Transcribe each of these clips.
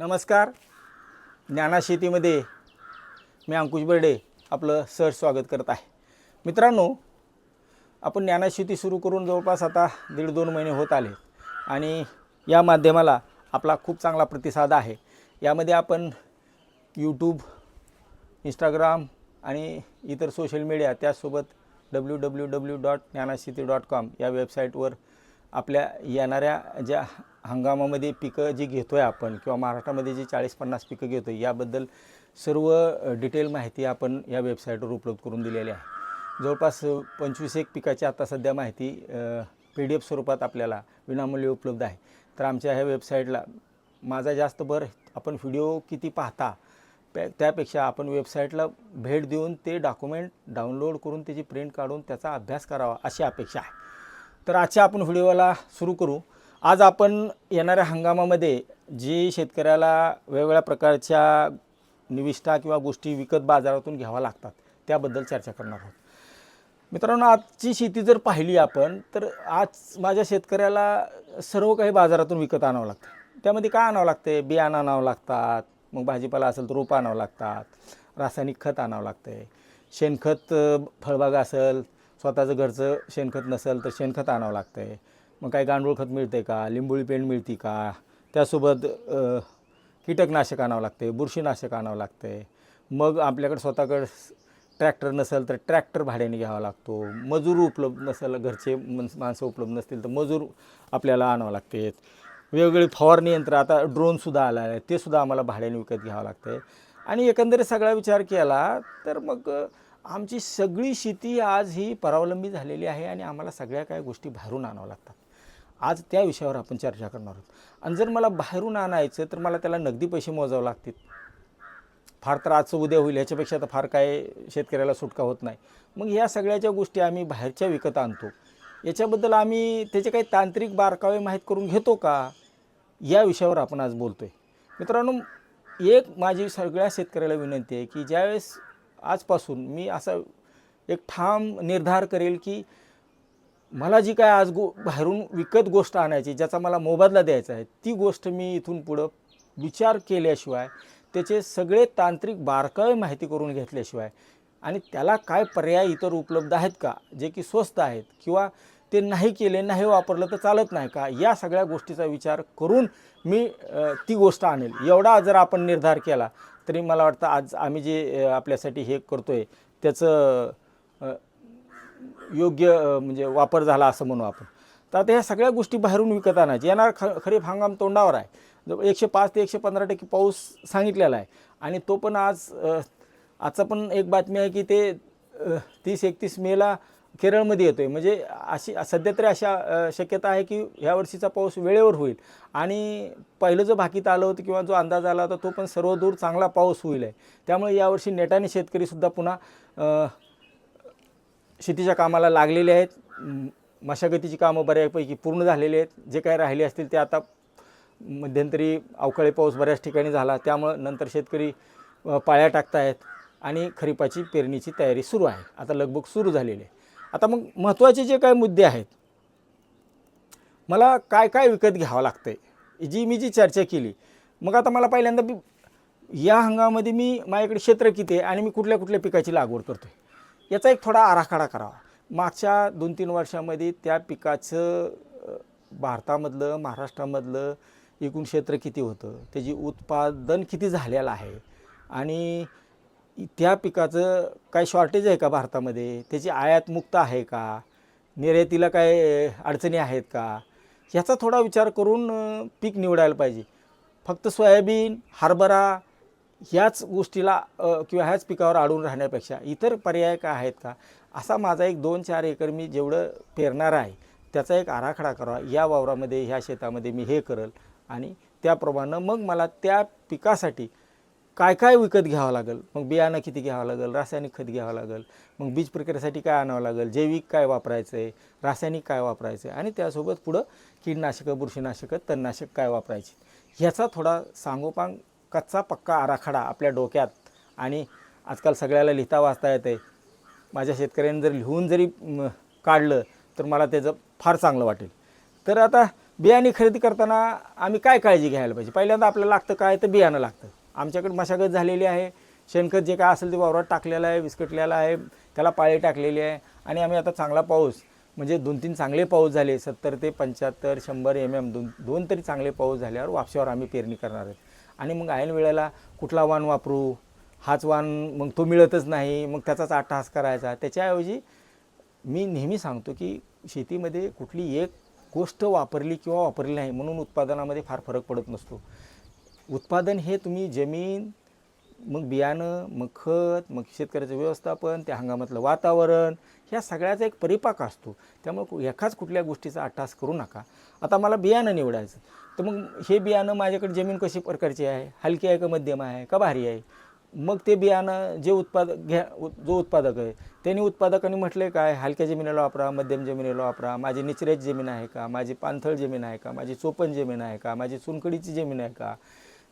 नमस्कार. ज्ञाना शेतीमध्ये मी अंकुश बर्डे आपलं सहज स्वागत करत आहे. मित्रांनो आपण ज्ञाना शेती सुरू करून जवळपास आता दीड दोन महिने होत आले आणि या माध्यमाला आपला खूप चांगला प्रतिसाद आहे. यामध्ये आपण यूट्यूब इंस्टाग्राम आणि इतर सोशल मीडिया त्याचसोबत W W W dot Gyanasheti dot com या वेबसाईटवर आपल्या येणाऱ्या ज्या हंगामामध्ये पिकं जी घेतो आहे आपण किंवा महाराष्ट्रामध्ये जी चाळीस पन्नास पिकं घेतो आहे याबद्दल सर्व डिटेल माहिती आपण या वेबसाईटवर उपलब्ध करून दिलेली आहे. जवळपास पंचवीस एक पिकाची आता सध्या माहिती पी डी एफ स्वरूपात आपल्याला विनामूल्य उपलब्ध आहे. तर आमच्या ह्या वेबसाईटला माझा जास्त भर आपण व्हिडिओ किती पाहता त्यापेक्षा आपण वेबसाईटला भेट देऊन ते डॉक्युमेंट डाउनलोड करून त्याची प्रिंट काढून त्याचा अभ्यास करावा अशी अपेक्षा आहे. तर आजच्या आपण व्हिडिओला सुरू करू. आज आपण येणाऱ्या हंगामामध्ये जी शेतकऱ्याला वेगवेगळ्या प्रकारच्या निविष्ठा किंवा गोष्टी विकत बाजारातून घ्याव्या लागतात त्याबद्दल चर्चा करणार आहोत. मित्रांनो आजची शेती जर पाहिली आपण तर आज माझ्या शेतकऱ्याला सर्व काही बाजारातून विकत आणावं लागतं. त्यामध्ये काय आणावं लागते बियाणं आणावं लागतात मग भाजीपाला असेल तर रोपं आणावं लागतात रासायनिक खत आणावं लागते शेणखत फळबाग असेल स्वतःचं घरचं शेणखत नसेल तर शेणखत आणावं लागतं आहे मग काय गांडूळ खत मिळते का? लिंबोळी पेंड मिळते का? त्यासोबत कीटकनाशक आणावं लागते बुरशीनाशक आणावं लागते मग आपल्याकडे स्वतःकडे ट्रॅक्टर नसेल तर ट्रॅक्टर भाड्याने घ्यावा लागतो. मजूर उपलब्ध नसेल घरचे माणसं उपलब्ध नसतील तर मजूर आपल्याला आणावं लागते वेगवेगळे फवारणी यंत्र आता ड्रोनसुद्धा आलं आहे ते सुद्धा आम्हाला भाड्याने विकत घ्यावं लागते आणि एकंदरीत सगळा विचार केला तर मग आमची सगळी शेती आज ही परावलंबी झालेली आहे आणि आम्हाला सगळ्या काय गोष्टी बाहेरून आणाव्या लागतात. आज त्या विषयावर आपण चर्चा करणार आहोत. आणि जर मला बाहेरून आणायचं तर मला त्याला नगदी पैसे मोजावे लागतील. फार तर आजचं उद्या होईल याच्यापेक्षा तर फार काय शेतकऱ्याला सुटका होत नाही. मग या सगळ्याच्या गोष्टी आम्ही बाहेरच्या विकत आणतो. याच्याबद्दल आम्ही त्याचे काही तांत्रिक बारकावे माहीत करून घेतो का? या विषयावर आपण आज बोलतो आहे मित्रांनो एक माझी सगळ्या शेतकऱ्याला विनंती आहे की ज्यावेळेस आजपासून मी असा एक ठाम निर्धार करेल की मला जी काय आज गो बाहेरून विकत गोष्ट आणायची ज्याचा मला मोबदला द्यायचा आहे ती गोष्ट मी इथून पुढं विचार केल्याशिवाय त्याचे सगळे तांत्रिक बारकावे माहिती करून घेतल्याशिवाय आणि त्याला काय पर्याय इतर उपलब्ध आहेत का जे की स्वस्त आहेत किंवा ते नाही केले नाही वापरलं तर चालत नाही का या सगळ्या गोष्टीचा विचार करून मी ती गोष्ट आणेल. एवढा जर आपण निर्धार केला तरी मला वाटतं आज आम्ही जे आपल्यासाठी हे करतो आहे त्याचं योग्य म्हणजे वापर झाला असं म्हणू आपण. तर आता ह्या सगळ्या गोष्टी बाहेरून विकत आणायची येणार ख खरीप हंगाम तोंडावर आहे. एकशे पाच ते एकशे पंधरा टक्के पाऊस सांगितलेला आहे. आणि तो पण आज आजचा पण एक बातमी आहे की ते तीस एकतीस मेला केरळमध्ये येतो आहे म्हणजे अशी सध्या तरी अशा शक्यता आहे की ह्या वर्षीचा पाऊस वेळेवर होईल. आणि पहिलं जो भाकीत आलं होतं किंवा जो अंदाज आला होता तो पण सर्वदूर चांगला पाऊस होईल आहे. त्यामुळे यावर्षी नेटाने शेतकरीसुद्धा पुन्हा शेतीच्या कामाला लागलेले आहेत. मशागतीची कामं बऱ्यापैकी पूर्ण झालेली आहेत. जे काही राहिले असतील ते आता मध्यंतरी अवकाळी पाऊस बऱ्याच ठिकाणी झाला. त्यामुळं नंतर शेतकरी पाळ्या पाळ्या टाकतायत आणि खरीपाची पेरणीची तयारी सुरू आहे. आता लगबग सुरू झालेली आहे. आता मग महत्त्वाचे जे काही मुद्दे आहेत मला काय काय विकत घ्यावं लागतं जी मी जी चर्चा केली. मग आता मला पहिल्यांदा या हंगामामध्ये मी माझ्याकडे क्षेत्र किती आहे आणि मी कुठल्या कुठल्या पिकाची लागवड करतो आहे याचा एक थोडा आराखडा करावा. मागच्या दोन तीन वर्षामध्ये त्या पिकाचं भारतामधलं महाराष्ट्रामधलं एकूण क्षेत्र किती होतं त्याची उत्पादन किती झालेलं आहे आणि त्या पिकाचं काय शॉर्टेज आहे का भारतामध्ये? त्याची आयात मुक्त आहे का? निर्यातीला काय अडचणी आहेत का? ह्याचा थोडा विचार करून पीक निवडायला पाहिजे. फक्त सोयाबीन हरभरा ह्याच गोष्टीला किंवा ह्याच पिकावर अडून राहण्यापेक्षा इतर पर्याय काय आहेत का? असा माझा एक दोन चार एकर मी जेवढं पेरणार आहे त्याचा एक आराखडा करावा. या वावरामध्ये ह्या शेतामध्ये मी हे करल आणि त्याप्रमाणे मग मला त्या पिकासाठी काय काय विकत घ्यावं लागेल? मग बियाणं किती घ्यावं लागेल? रासायनिक खत घ्यावं लागेल. मग बीज प्रक्रियेसाठी काय आणावं लागेल? जैविक काय वापरायचं आहे रासायनिक काय वापरायचं आहे आणि त्यासोबत पुढं कीडनाशकं बुरशीनाशकं तणनाशक काय वापरायची? ह्याचा थोडा सांगोपांग कच्चा पक्का आराखडा आपल्या डोक्यात आणि आजकाल सगळ्याला लिहिता वाचता येते माझ्या शेतकऱ्यांनी जर लिहून जरी काढलं तर मला त्याचं फार चांगलं वाटेल. तर आता बियाणे खरेदी करताना आम्ही काय काळजी घ्यायला पाहिजे? पहिल्यांदा आपल्याला लागतं काय? तर बियाणं लागतं. आमच्याकडे मशागत झालेली आहे. शेणखत जे काय असेल ते वावरात टाकलेलं आहे विस्कटलेलं आहे त्याला पाळी टाकलेली आहे. आणि आम्ही आता चांगला पाऊस म्हणजे दोन तीन चांगले पाऊस झाले सत्तर ते पंच्याहत्तर शंभर एम एम दोन दोन तरी चांगले पाऊस झाल्यावर वापशावर आम्ही पेरणी करणार आहेत आणि मग ऐन वेळेला कुठला वाण वापरू? हाच वाण मग तो मिळतच नाही मग त्याचाच आठास करायचा. त्याच्याऐवजी मी नेहमी सांगतो की शेतीमध्ये कुठली एक गोष्ट वापरली किंवा वापरली नाही म्हणून उत्पादनामध्ये फार फरक पडत नसतो. उत्पादन हे तुम्ही जमीन मग बियाणं मग खत मग शेतकऱ्याचं व्यवस्थापन त्या हंगामातलं वातावरण ह्या सगळ्याचा एक परिपाक असतो. त्यामुळे एकाच कुठल्या गोष्टीचा अट्टास करू नका. आता मला बियाणं निवडायचं तर मग हे बियाणं माझ्याकडे जमीन कशी प्रकारची आहे? हलकी आहे का मध्यम आहे? का भारी आहे? मग ते बियाणं जे उत्पादक घ्या जो उत्पादक आहे त्यांनी उत्पादकांनी म्हटलं काय? हलक्या जमिनीला वापरा मध्यम जमिनीला वापरा माझी निचऱ्याची जमीन आहे का? माझी पाणथळ जमीन आहे का? माझी चोपन जमीन आहे का? माझी चुनकडीची जमीन आहे का?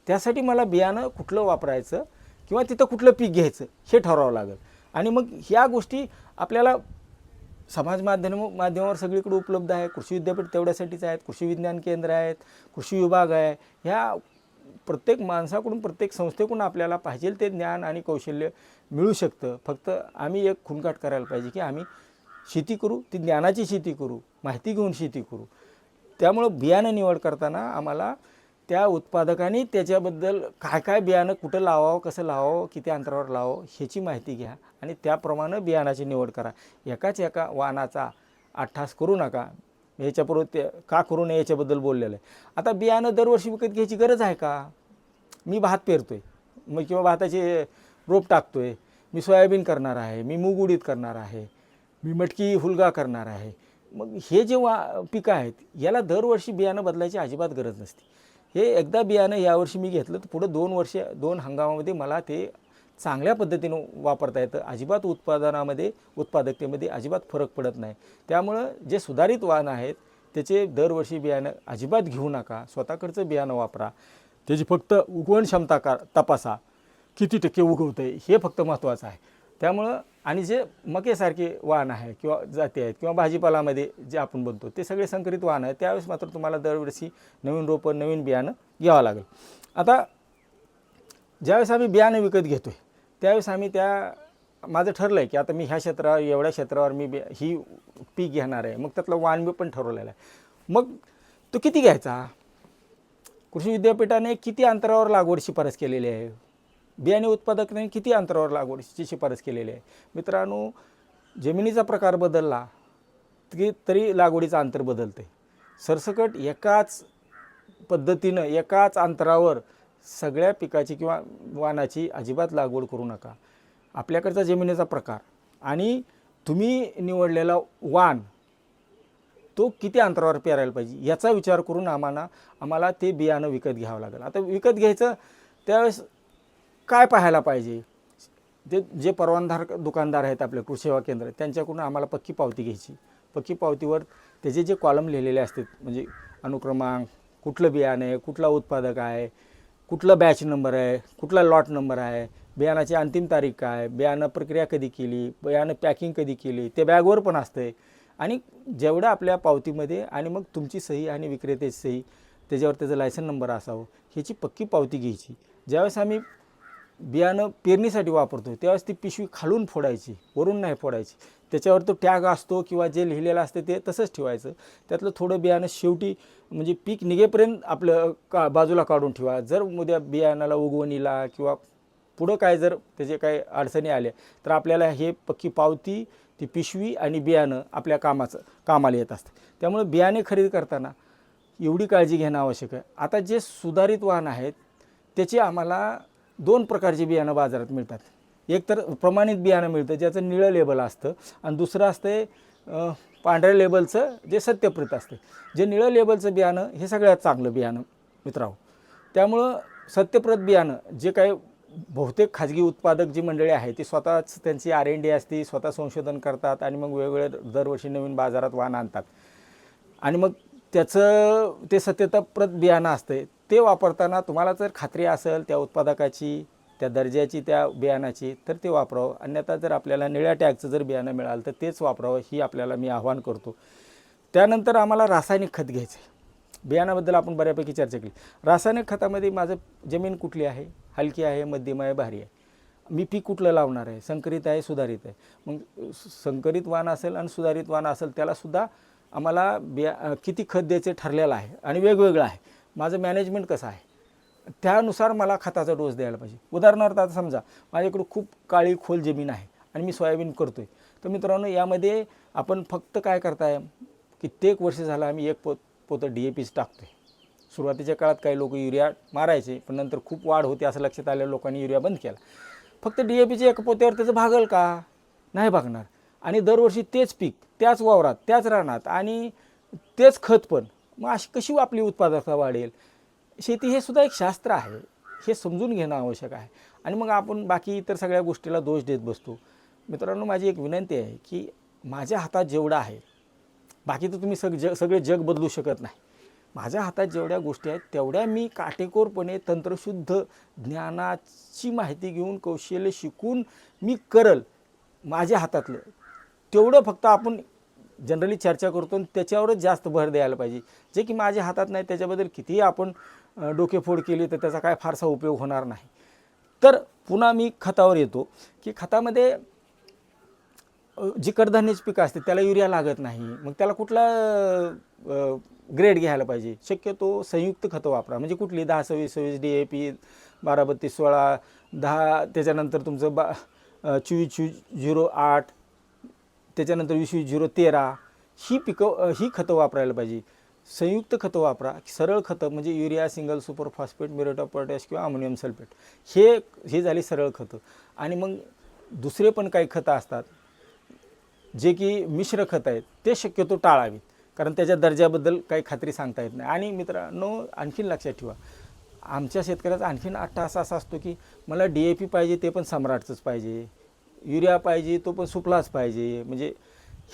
त्यासाठी मला बियाणं कुठलं वापरायचं किंवा तिथं कुठलं पीक घ्यायचं हे ठरवावं लागेल. आणि मग ह्या गोष्टी आपल्याला समाज माध्यम माध्यमावर सगळीकडे उपलब्ध आहे कृषी विद्यापीठ तेवढ्यासाठीच आहेत. कृषी विज्ञान केंद्र आहेत. कृषी विभाग आहे. ह्या प्रत्येक माणसाकडून प्रत्येक संस्थेकडून आपल्याला पाहिजे ते ज्ञान आणि कौशल्य मिळू शकतं. फक्त आम्ही एक खुणकाट करायला पाहिजे की आम्ही शेती करू ती ज्ञानाची शेती करू माहिती घेऊन शेती करू. त्यामुळं बियाणं निवड करताना आम्हाला त्या उत्पादकांनी त्याच्याबद्दल काय काय बियाणं कुठं लावावं कसं लावावं किती अंतरावर लावावं ह्याची माहिती घ्या आणि त्याप्रमाणे बियाणाची निवड करा. एकाच एका वाहनाचा अठ्ठास करू नका. ह्याच्यापूर्वी ते का करू नये याच्याबद्दल बोललेलं आहे. आता बियाणं दरवर्षी विकत घ्यायची गरज आहे का? मी भात पेरतोय. मग किंवा भाताचे रोप टाकतो आहे मी सोयाबीन करणार आहे. मी मूग उडीद करणार आहे. मी मटकी हुलगा करणार आहे. मग हे जे वा पिकं आहेत याला दरवर्षी बियाणं बदलायची अजिबात गरज नसते. हे एकदा बियाणं यावर्षी मी घेतलं तर पुढं दोन वर्ष दोन हंगामामध्ये मला ते चांगल्या पद्धतीनं वापरता येतं. अजिबात उत्पादनामध्ये उत्पादकतेमध्ये अजिबात फरक पडत नाही. त्यामुळं जे सुधारित वाहन आहेत त्याचे दरवर्षी बियाणं अजिबात घेऊ नका. स्वतःकडचं बियाणं वापरा. त्याची फक्त उगवण क्षमता का तपासा. किती टक्के उगवतं आहे हे फक्त महत्त्वाचं आहे. त्यामुळं आणि जे मकेसारखे वाहन आहे किंवा जाती आहेत किंवा भाजीपालामध्ये जे आपण बोलतो ते सगळे संकरित वाहन आहे त्यावेळेस मात्र तुम्हाला दरवर्षी नवीन रोपं नवीन बियाणं घ्यावं लागेल. आता ज्यावेळेस आम्ही बियाणं विकत घेतो आहे त्यावेळेस आम्ही त्या माझं ठरलं आहे की आता मी ह्या क्षेत्रावर एवढ्या क्षेत्रावर मी बे ही पीक घेणार आहे. मग त्यातलं वाण मी पण ठरवलेलं आहे. मग तो किती घ्यायचा? कृषी विद्यापीठाने किती अंतरावर लागवड शिफारस केलेली आहे? बियाणे उत्पादकने किती अंतरावर लागवडीची शिफारस केलेली आहे? मित्रांनो जमिनीचा प्रकार बदलला की तरी लागवडीचं अंतर बदलते. सरसकट एकाच पद्धतीनं एकाच अंतरावर सगळ्या पिकाची किंवा वाणाची अजिबात लागवड करू नका. आपल्याकडचा जमिनीचा प्रकार आणि तुम्ही निवडलेला वाण तो किती अंतरावर पेरायला पाहिजे याचा विचार करून आम्हाला आम्हाला ते बियाणं विकत घ्यावं लागेल. आता विकत घ्यायचं त्यावेळेस काय पाहायला पाहिजे? ते जे परवानदार दुकानदार आहेत आपले कृषी सेवा केंद्र त्यांच्याकडून आम्हाला पक्की पावती घ्यायची. पक्की पावतीवर त्याचे जे कॉलम लिहिलेले असतात म्हणजे अनुक्रमांक कुठलं बियाणं आहे कुठला उत्पादक आहे कुठला बॅच नंबर आहे कुठला लॉट नंबर आहे बियाणाची अंतिम तारीख काय बियाणं प्रक्रिया कधी केली बियाणं पॅकिंग कधी केली ते बॅगवर पण असते आणि जेवढं आपल्या पावतीमध्ये आणि मग तुमची सही आणि विक्रेत्याची सही त्याच्यावर त्याचा लायसन नंबर असावं ह्याची पक्की पावती घ्यायची. ज्यावेळेस आम्ही बियाणं पेरणीसाठी वापरतो त्यावेळेस ती पिशवी खालून फोडायची वरून नाही फोडायची. त्याच्यावर तो टॅग असतो किंवा जे लिहिलेलं असतं ते तसंच ठेवायचं. त्यातलं थोडं बियाणं शेवटी म्हणजे पीक निघेपर्यंत आपलं का बाजूला काढून ठेवा. जर उद्या बियाणाला उगवणीला किंवा पुढं काय जर त्याचे काही अडचणी आल्या तर आपल्याला हे पक्की पावती ती पिशवी आणि बियाणं आपल्या कामाचं कामाला येत असतं. त्यामुळे बियाणे खरेदी करताना एवढी काळजी घेणं आवश्यक आहे. आता जे सुधारित वाहन आहेत त्याची आम्हाला दोन प्रकारचे बियाणं बाजारात मिळतात. एक तर प्रमाणित बियाणं मिळतं ज्याचं निळं लेबल असतं आणि दुसरं असतं पांढऱ्या लेबलचं जे सत्यप्रित असतं. जे निळं लेबलचं बियाणं हे सगळ्यात चांगलं बियाणं मित्रांनो. त्यामुळं सत्यप्रत बियाणं जे काही बहुतेक खाजगी उत्पादक जी मंडळी आहे ती स्वतःच त्यांची आर एन डी असते स्वतः संशोधन करतात आणि मग वेगवेगळे दरवर्षी नवीन बाजारात वाहन आणतात. आणि मग त्याचं ते सत्यताप्रत बियाणं असते ते वापरताना तुम्हाला जर खात्री असेल त्या उत्पादकाची त्या दर्जाची त्या बियाणाची तर ते वापरावं. अन्यथा जर आपल्याला निळ्या टॅगचं जर बियाणं मिळालं तर तेच वापरावं ही आपल्याला मी आव्हान करतो. त्यानंतर आम्हाला रासायनिक खत घ्यायचं आहे बियाणाबद्दल आपण बऱ्यापैकी चर्चा केली. रासायनिक खतामध्ये माझं जमीन कुठली आहे? हलकी आहे मध्यम आहे भारी आहे? मी पीक कुठलं लावणार आहे? संकरित आहे सुधारित आहे? मग संकरित वाण असेल आणि सुधारित वाण असेल त्यालासुद्धा आम्हाला बिया किती खत द्यायचे ठरलेलं आहे आणि वेगवेगळं आहे. माझं मॅनेजमेंट कसं आहे? त्यानुसार मला खताचा डोस द्यायला पाहिजे. उदाहरणार्थ आता समजा माझ्याकडे खूप काळी खोल जमीन आहे आणि मी सोयाबीन करतो आहे तर मित्रांनो यामध्ये आपण फक्त काय करताय? कित्येक वर्ष झालं आम्ही एक पोत पोतं डी ए पीच टाकतो आहे सुरुवातीच्या काळात काही लोक युरिया मारायचे पण नंतर खूप वाढ होते असं लक्षात आल्या लोकांनी युरिया बंद केला. फक्त डी ए पीच्या एका पोत्यावर त्याचं भागल का? नाही भागणार. आणि दरवर्षी तेच पीक त्याच वावरात त्याच रानात आणि तेच खत पण. मग अशी कशी आपली उत्पादकता वाढेल? शेती हे सुद्धा एक शास्त्र आहे. हे समजून घेणं आवश्यक आहे. आणि मग आपण बाकी इतर सगळ्या गोष्टीला दोष देत बसतो. मित्रांनो माझी एक विनंती आहे की माझ्या हातात जेवढं आहे बाकी तर तुम्ही सग जग सगळे जग बदलू शकत नाही. माझ्या हातात जेवढ्या गोष्टी आहेत तेवढ्या मी काटेकोरपणे तंत्रशुद्ध ज्ञानाची माहिती घेऊन कौशल्य शिकून मी करल माझ्या हातातलं. तेवढं फक्त आपण जनरली चर्चा करतो आणि त्याच्यावरच जास्त भर द्यायला पाहिजे. जे की माझ्या हातात नाही त्याच्याबद्दल कितीही आपण डोकेफोड केली तर त्याचा काय फारसा उपयोग होणार नाही. तर पुन्हा मी खतावर येतो की खतामध्ये जी कडधान्याची पिकं असते त्याला युरिया लागत नाही. मग त्याला कुठला ग्रेड घ्यायला पाहिजे? शक्यतो संयुक्त खतं वापरा. म्हणजे कुठली? दहा सव्वीस सव्वीस डी ए पी बारा बत्तीस सोळा दहा त्याच्यानंतर तुमचं बा चोवीस चोवीस झिरो आठ त्याच्यानंतर विश्वी झिरो तेरा ही पिकं ही खतं वापरायला पाहिजे. संयुक्त खतं वापरा सरळ खतं म्हणजे urea single super phosphate muriate potash किंवा अमोनियम सल्फेट. हे हे झाले सरळ खतं. आणि मग दुसरे पण काही खतं असतात जे की मिश्र खतं आहेत ते शक्यतो टाळावीत. कारण त्याच्या दर्जाबद्दल काही खात्री सांगता येत नाही. आणि मित्रांनो आणखीन लक्षात ठेवा आमच्या शेतकऱ्याचा आणखीन अट्टास असा असतो की मला डी ए पी पाहिजे ते पण सम्राटचंच पाहिजे. युरिया पाहिजे तो पण सुफलाच पाहिजे. म्हणजे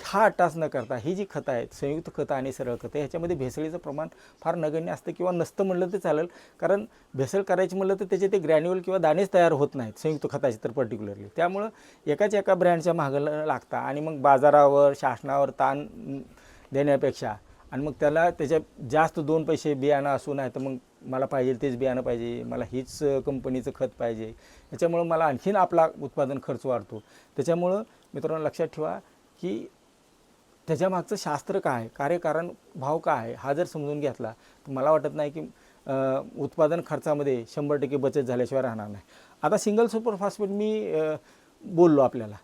हा टास न करता ही जी खतं आहेत संयुक्त खतं आणि सरळ खतं ह्याच्यामध्ये भेसळीचं प्रमाण फार नगण्य असतं किंवा नसतं म्हणलं तर चालेल. कारण भेसळ करायची म्हणलं तर त्याचे ते ग्रॅन्युअल किंवा दाणेच तयार होत नाहीत संयुक्त खताचे तर पर्टिक्युलरली. त्यामुळं एकाच एका ब्रँडच्या महागाला लागता आणि मग बाजारावर शासनावर ताण देण्यापेक्षा आणि मग त्याला त्याच्या जास्त दोन पैसे बियाणं असू नाही तर मग मला पाहिजे तेच बियाणं पाहिजे मला हीच कंपनीचं खत पाहिजे. याच्यामुळं मला आणखीन आपला उत्पादन खर्च वाढतो. त्याच्यामुळं मित्रांनो लक्षात ठेवा की त्याच्यामागचं शास्त्र काय आहे? कार्यकारण भाव काय आहे? हा जर समजून घेतला तर मला वाटत नाही की उत्पादन खर्चामध्ये शंभर टक्के बचत झाल्याशिवाय राहणार नाही. आता सिंगल सुपर फॉस्फेट मी बोललो आपल्याला.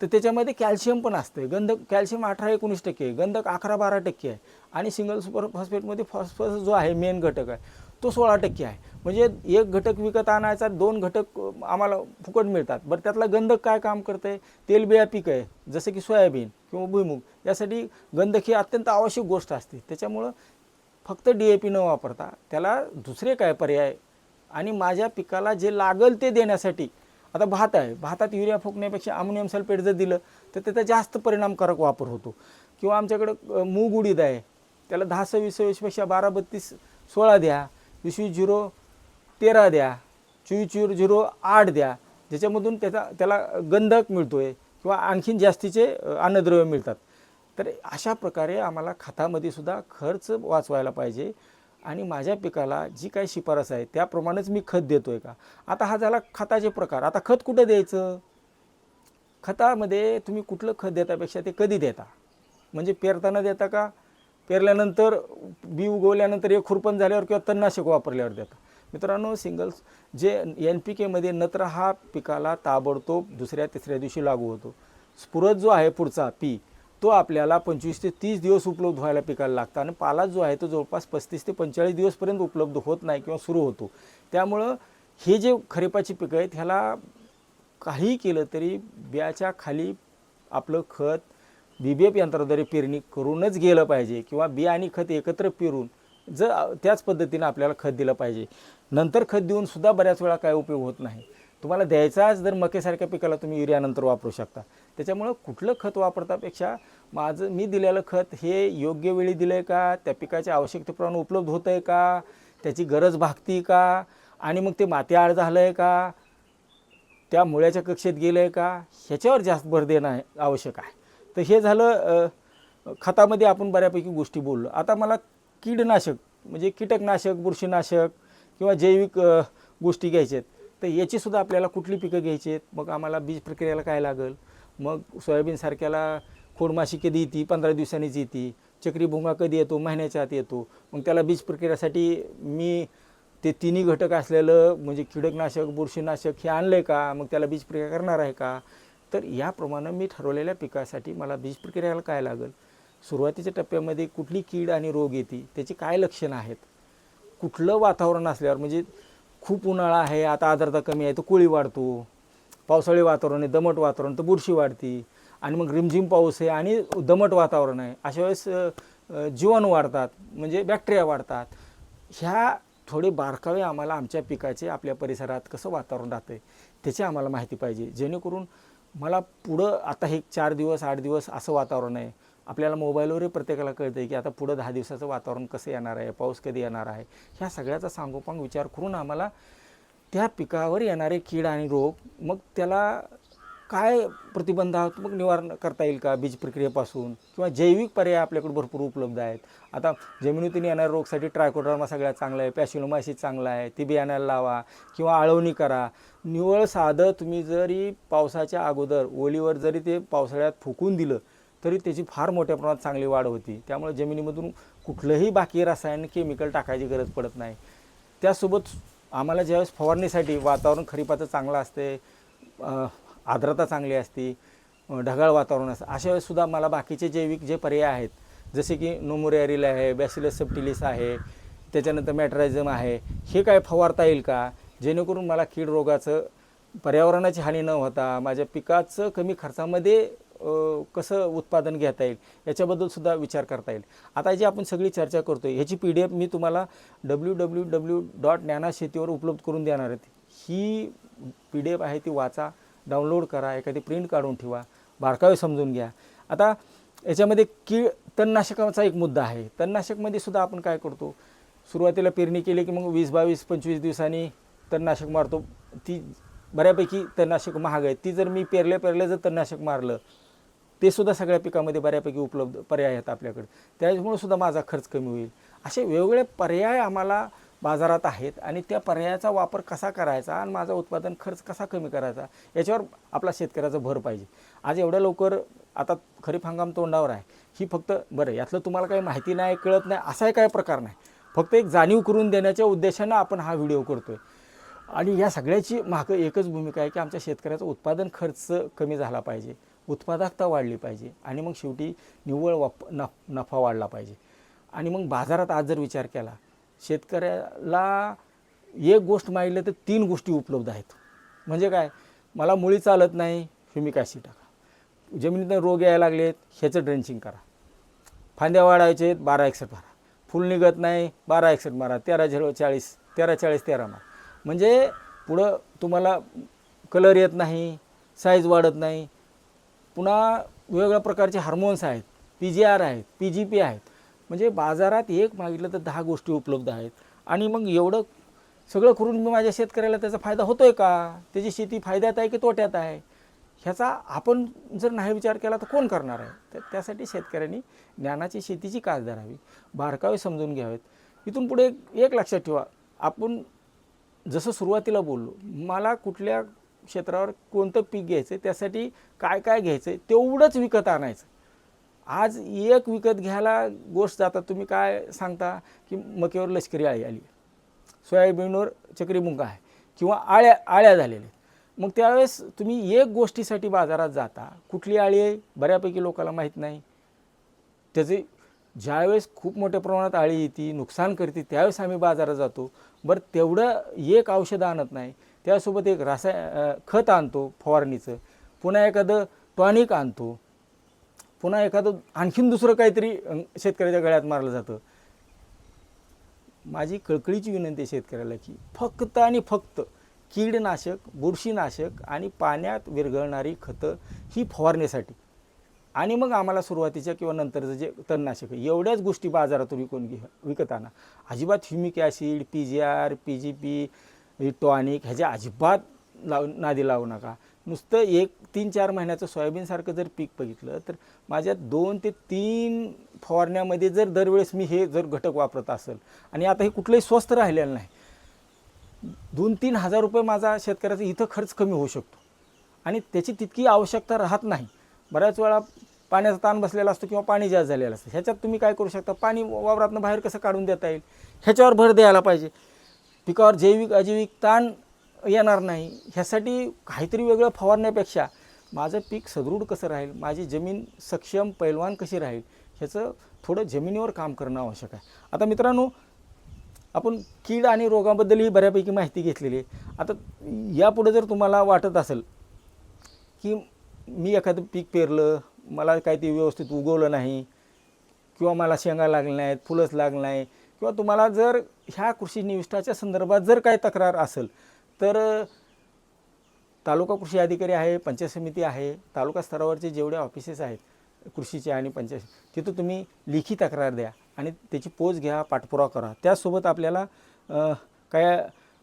तर त्याच्यामध्ये कॅल्शियम पण असते गंधक कॅल्शियम अठरा एकोणीस टक्के आहे गंधक अकरा बारा टक्के आहे. आणि सिंगल सुपर फॉस्फेटमध्ये फॉस्फरस जो आहे मेन घटक आहे. तो सोळा टक्के आहे. म्हणजे एक घटक विकत आणायचा दोन घटक आम्हाला फुकट मिळतात. बरं त्यातला गंधक काय काम करतं आहे तेलबिया पीक आहे जसं की सोयाबीन किंवा भुईमुग यासाठी गंधक ही अत्यंत आवश्यक गोष्ट असते. त्याच्यामुळं फक्त डी ए पी न वापरता त्याला दुसरे काय पर्याय? आणि माझ्या पिकाला जे लागल ते देण्यासाठी आता भात आहे. भातात युरिया फुकण्यापेक्षा अमोनियम सल्फेट जर दिलं तर त्याचा जास्त परिणामकारक वापर होतो. किंवा आमच्याकडं मूग उडीद आहे त्याला दहा सव्वीस सव्वीसपेक्षा बारा बत्तीस सोळा द्या. वीस झिरो तेरा द्या. चोवीस झिरो झिरो आठ द्या. ज्याच्यामधून त्याचा त्याला गंधक मिळतो आहे किंवा आणखीन जास्तीचे अन्नद्रव्य मिळतात. तर अशा प्रकारे आम्हाला खतामध्ये सुद्धा खर्च वाचवायला पाहिजे. आणि माझ्या पिकाला जी काही शिफारस आहे त्याप्रमाणेच मी खत देतो आहे का? आता हा झाला खताचे प्रकार. आता खत कुठं द्यायचं? खतामध्ये तुम्ही कुठलं खत देतापेक्षा ते कधी देता? म्हणजे पेरताना देता का? पेरल्यानंतर बी उगवल्यानंतर एक खुरपण झाल्यावर किंवा तणनाशक वापरल्यावर देतात. मित्रांनो सिंगल्स जे एन पी केमध्ये नत्र हा पिकाला ताबडतोब दुसऱ्या तिसऱ्या दिवशी लागू होतो. स्फुरत जो आहे पुढचा पी तो आपल्याला पंचवीस ते तीस दिवस उपलब्ध व्हायला पिकाला लागतं आणि पाला जो आहे तो जवळपास पस्तीस ते पंचेचाळीस दिवसपर्यंत उपलब्ध होत नाही किंवा सुरू होतो. त्यामुळं हे जे खरीपाची पिकं आहेत ह्याला काही केलं तरी बियाच्या खाली आपलं खत बी बी एफ यंत्राद्वारे पेरणी करूनच गेलं पाहिजे किंवा बी आणि खत एकत्र पेरून जर त्याच पद्धतीनं आपल्याला खत दिलं पाहिजे. नंतर खत देऊन सुद्धा बऱ्याच वेळा काय उपयोग होत नाही. तुम्हाला द्यायचाच जर मकेसारख्या पिकाला तुम्ही युरियानंतर वापरू शकता. त्याच्यामुळं कुठलं खत वापरतापेक्षा माझं मी दिलेलं खत हे योग्य वेळी दिलं आहे का? त्या पिकाच्या आवश्यकतेप्रमाणे उपलब्ध होतं आहे का? त्याची गरज भागती का? आणि मग ते माती आड झालं आहे का? त्या मुळ्याच्या कक्षेत गेलं आहे का? ह्याच्यावर जास्त भर देणं आवश्यक आहे. तर हे झालं खतामध्ये आपण बऱ्यापैकी गोष्टी बोललो. आता मला कीडनाशक म्हणजे कीटकनाशक बुरशीनाशक किंवा जैविक गोष्टी घ्यायच्या आहेत. तर याचीसुद्धा आपल्याला कुठली पिकं घ्यायची आहेत? मग आम्हाला बीज प्रक्रियेला काय लागेल? मग सोयाबीनसारख्याला खोडमाशी कधी येते? पंधरा दिवसांनीच येते. चक्री भुंगा कधी येतो? महिन्याच्या आत येतो. मग त्याला बीज प्रक्रियेसाठी मी ते तिन्ही घटक असलेलं म्हणजे कीटकनाशक बुरशीनाशक हे आणलं आहे का? मग त्याला बीज प्रक्रिया करणार आहे का? तर याप्रमाणे मी ठरवलेल्या पिकासाठी मला बीज प्रक्रियाला काय लागेल? सुरुवातीच्या टप्प्यामध्ये कुठली कीड आणि रोग येते त्याची काय लक्षणं आहेत? कुठलं वातावरण असल्यावर म्हणजे खूप उन्हाळा आहे आता आर्द्रता कमी आहे तर कोळी वाढतो पावसाळी वातावरण आहे दमट वातावरण तर बुरशी वाढते आणि मग रिमझिम पाऊस आहे आणि दमट वातावरण आहे अशा वेळेस जीवाणू वाढतात म्हणजे बॅक्टेरिया वाढतात. ह्या थोडे बारकावे आम्हाला आमच्या पिकाचे आपल्या परिसरात कसं वातावरण राहतं त्याची आम्हाला माहिती पाहिजे जेणेकरून मला पुढं आता हे चार दिवस आठ दिवस असं वातावरण आहे. आपल्याला मोबाईलवरही प्रत्येकाला कळतं आहे की आता पुढं दहा दिवसाचं वातावरण कसं येणार आहे पाऊस कधी येणार आहे? ह्या सगळ्याचा सांगोपांग विचार करून आम्हाला त्या पिकावर येणारे कीड आणि रोग मग त्याला काय प्रतिबंधात्मक निवारण करता येईल का बीज प्रक्रियेपासून? किंवा जैविक पर्याय आपल्याकडे भरपूर उपलब्ध आहेत. आता जमिनीतून येणाऱ्या रोगसाठी ट्रायकोडर्मा सगळ्यात चांगला आहे पॅशिलोमायसिस चांगला आहे ती बियाण्याला लावा किंवा आळवणी करा. निवळ साधं तुम्ही जरी पावसाच्या अगोदर ओलीवर जरी ते पावसाळ्यात फुकून दिलं तरी त्याची फार मोठ्या प्रमाणात चांगली वाढ होती. त्यामुळे जमिनीमधून कुठलंही बाकी रसायन केमिकल टाकायची गरज पडत नाही. त्यासोबत आम्हाला ज्यावेळेस फवारणीसाठी वातावरण खरीपाचं चांगलं असते आर्द्रता चांगली असते ढगाळ वातावरण असतं अशा सुद्धा मला बाकीचे जैविक जे पर्याय आहेत जसे की नोमोरियारिल आहे बॅसिलस सप्टिलिस आहे त्याच्यानंतर मॅट्रायझम आहे हे काय फवारता येईल का? जेणेकरून मला कीड रोगाचं पर्यावरणाची हानी न होता माझ्या पिकाचं कमी खर्चामध्ये कसं उत्पादन घेता येईल याच्याबद्दलसुद्धा विचार करता येईल. आता जी आपण सगळी चर्चा करतो आहे ह्याची पी डी एफ मी तुम्हाला डब्ल्यू डब्ल्यू डब्ल्यू डॉट ज्ञाना शेतीवर उपलब्ध करून देणार आहेत ही पी डी एफ आहे ती वाचा डाउनलोड करा एखादी प्रिंट काढून ठेवा बारकावे समजून घ्या. आता याच्यामध्ये कीड तणनाशकाचा एक मुद्दा आहे. तणनाशकमध्ये सुद्धा आपण काय करतो? सुरुवातीला पेरणी केली की मग वीस बावीस पंचवीस दिवसांनी तणनाशक मारतो. ती बऱ्यापैकी तणनाशक महाग आहे ती जर मी पेरल्या पेरल्या जर तणनाशक मारलं ते सुद्धा सगळ्या पिकामध्ये बऱ्यापैकी उपलब्ध पर्याय आहेत आपल्याकडे. त्याच्यामुळे सुद्धा माझा खर्च कमी होईल. असे वेगवेगळे पर्याय आम्हाला बाजारात आहेत आणि त्या पर्यायाचा वापर कसा करायचा आणि माझा उत्पादन खर्च कसा कमी करायचा याच्यावर आपला शेतकऱ्याचा भर पाहिजे. आज एवढ्या लवकर आता खरीप हंगाम तोंडावर आहे. ही फक्त बरं यातलं तुम्हाला काही माहिती नाही कळत नाही असाही काही प्रकार नाही. फक्त एक जाणीव करून देण्याच्या उद्देशानं आपण हा व्हिडिओ करतोय. आणि या सगळ्याची माग एकच भूमिका आहे की आमच्या शेतकऱ्याचा उत्पादन खर्च कमी झाला पाहिजे उत्पादकता वाढली पाहिजे आणि मग शेवटी निव्वळ वाप नफ नफा वाढला पाहिजे. आणि मग बाजारात आज जर विचार केला शेतकऱ्याला एक गोष्ट मागितलं तर तीन गोष्टी उपलब्ध आहेत. म्हणजे काय? मला मुळी चालत नाही ह्युमिक ॲसिड टाका. जमिनीतून रोग यायला लागलेत ह्याचं ड्रेंचिंग करा. फांद्या वाढायचे आहेत बारा एकसठ मारा. फुल निघत नाही बारा एकसठ मारा. तेरा झिरो चाळीस तेरा चाळीस तेरा मारा. म्हणजे पुढं तुम्हाला कलर येत नाही साईज वाढत नाही. पुन्हा वेगवेगळ्या प्रकारचे हार्मोन्स आहेत. पी जी आर आहेत पी जी पी आहेत. म्हणजे बाजारात एक मागितलं तर दहा गोष्टी उपलब्ध आहेत. आणि मग एवढं सगळं करून मी माझ्या शेतकऱ्याला त्याचा फायदा होतो आहे का? त्याची शेती फायद्यात आहे की तोट्यात आहे? ह्याचा आपण जर नाही विचार केला तर कोण करणार आहे? तर त्यासाठी शेतकऱ्यांनी ज्ञानाची शेतीची कास धरावी बारकावे समजून घ्यावेत. इथून पुढे एक- एक लक्षात ठेवा. आपण जसं सुरुवातीला बोललो मला कुठल्या क्षेत्रावर कोणतं पीक घ्यायचं आहे त्यासाठी काय काय घ्यायचं आहे तेवढंच विकत आणायचं. आज एक विकत घ्यायला गोष्ट जाता तुम्ही काय सांगता की मक्यावर लष्करी आळी आली? सोयाबीनवर चक्रीमुंगा आहे किंवा आळ्या आळ्या झालेल्या मग त्यावेळेस तुम्ही एक गोष्टीसाठी बाजारात जाता कुठली आळी आहे बऱ्यापैकी लोकांना माहीत नाही. त्याचे ज्यावेळेस खूप मोठ्या प्रमाणात आळी येते नुकसान करते त्यावेळेस आम्ही बाजारात जातो. बरं तेवढं एक औषधं आणत नाही. त्यासोबत एक रासाय खत आणतो फवारणीचं. पुन्हा एखादं टॉनिक आणतो. पुन्हा एखादं आणखीन दुसरं काहीतरी शेतकऱ्याच्या गळ्यात मारलं जातं. माझी कळकळीची विनंती आहे शेतकऱ्याला की फक्त आणि फक्त कीडनाशक बुरशीनाशक आणि पाण्यात विरघळणारी खतं ही फवारण्यासाठी आणि मग आम्हाला सुरुवातीच्या किंवा नंतरचं जे तणनाशक आहे, एवढ्याच गोष्टी बाजारातून विकून घे विकत आणा अजिबात humic acid P G R P G P tonic ह्याच्या अजिबात लाव नादी लावू नका. नुसतं एक तीन चार महिन्याचं सोयाबीनसारखं जर पीक बघितलं तर माझ्या दोन ते तीन फवारण्यामध्ये जर दरवेळेस मी हे जर घटक वापरत असेल आणि आता हे कुठलंही स्वस्त राहिलेलं नाही दोन तीन हजार रुपये माझा शेतकऱ्याचा इथं खर्च कमी होऊ शकतो. आणि त्याची तितकी आवश्यकता राहत नाही. बऱ्याच वेळा पाण्याचा ताण बसलेला असतो किंवा पाणी जास्त झालेलं असतं. ह्याच्यात तुम्ही काय करू शकता? पाणी वावरातनं बाहेर कसं काढून देता येईल? ह्याच्यावर भर द्यायला पाहिजे. पिकावर जैविक अजैविक ताण येणार नाही. ह्यासाठी काहीतरी वेगळं फवारण्यापेक्षा माझं पीक सदृढ कसं राहील? माझी जमीन सक्षम पैलवान कशी राहील? ह्याचं थोडं जमिनीवर काम करणं आवश्यक आहे. आता मित्रांनो आपण कीड आणि रोगाबद्दलही बऱ्यापैकी माहिती घेतलेली आहे. आता यापुढे जर तुम्हाला वाटत असेल की मी एखादं पीक पेरलं मला काही ते व्यवस्थित उगवलं नाही किंवा मला शेंगा लागल्या नाहीत फुलंच लागलं नाही किंवा तुम्हाला जर ह्या कृषी निविष्ठाच्या संदर्भात जर काही तक्रार असेल तर तालुका कृषी अधिकारी आहे पंचायत समिती आहे तालुका स्तरावरचे जेवढे ऑफिसेस आहेत कृषीचे आणि पंचायत तिथं तुम्ही लिखी तक्रार द्या आणि त्याची पोच घ्या पाठपुरावा करा. त्यासोबत आपल्याला काय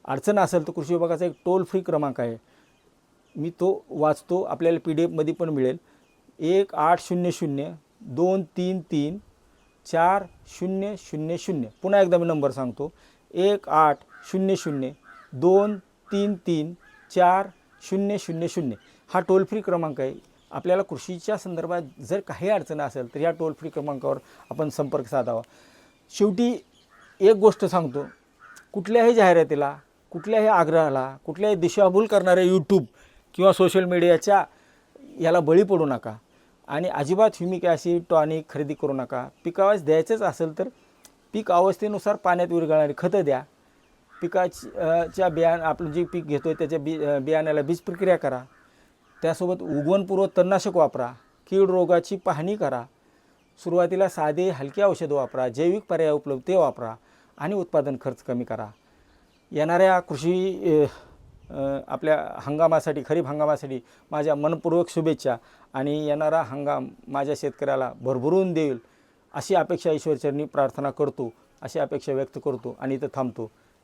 अडचण असेल तर कृषी विभागाचा एक टोल फ्री क्रमांक आहे. मी तो वाचतो आपल्याला पी डी एफमध्ये पण मिळेल. एक आठ शून्य शून्य दोन तीन तीन चार शून्य शून्य शून्य. पुन्हा एकदा मी नंबर सांगतो. एक आठ शून्य शून्य दोन तीन तीन चार शून्य शून्य शून्य हा टोल फ्री क्रमांक आहे. आपल्याला कृषीच्या संदर्भात जर काही अडचण असेल तर या टोल फ्री क्रमांकावर आपण संपर्क साधावा. शेवटी एक गोष्ट सांगतो. कुठल्याही जाहिरातीला कुठल्याही आग्रहाला कुठल्याही दिशाभूल करणाऱ्या यूट्यूब किंवा सोशल मीडियाच्या याला बळी पडू नका आणि अजिबात ह्युमिक ॲसिड टॉनिक खरेदी करू नका. पिकावास द्यायचंच असेल तर पीक अवस्थेनुसार पाण्यात विरघळणारी खतं द्या. पिकाची अ, च्या बियाण आपलं जे पीक घेतो आहे त्याच्या बी बियाण्याला बीज प्रक्रिया करा. त्यासोबत उगवणपूर्व तणनाशक वापरा. कीड रोगाची पाहणी करा. सुरुवातीला साधे हलके औषधं वापरा. जैविक पर्याय उपलब्ध ते वापरा. आणि उत्पादन खर्च कमी करा. येणाऱ्या कृषी आपल्या हंगामासाठी खरीप हंगामासाठी माझ्या मनपूर्वक शुभेच्छा. आणि येणारा हंगाम माझ्या शेतकऱ्याला भरभरून देईल. अशी अपेक्षा ईश्वरचरणी प्रार्थना करतो. अशी अपेक्षा व्यक्त करतो. आणि इथं थांबतो.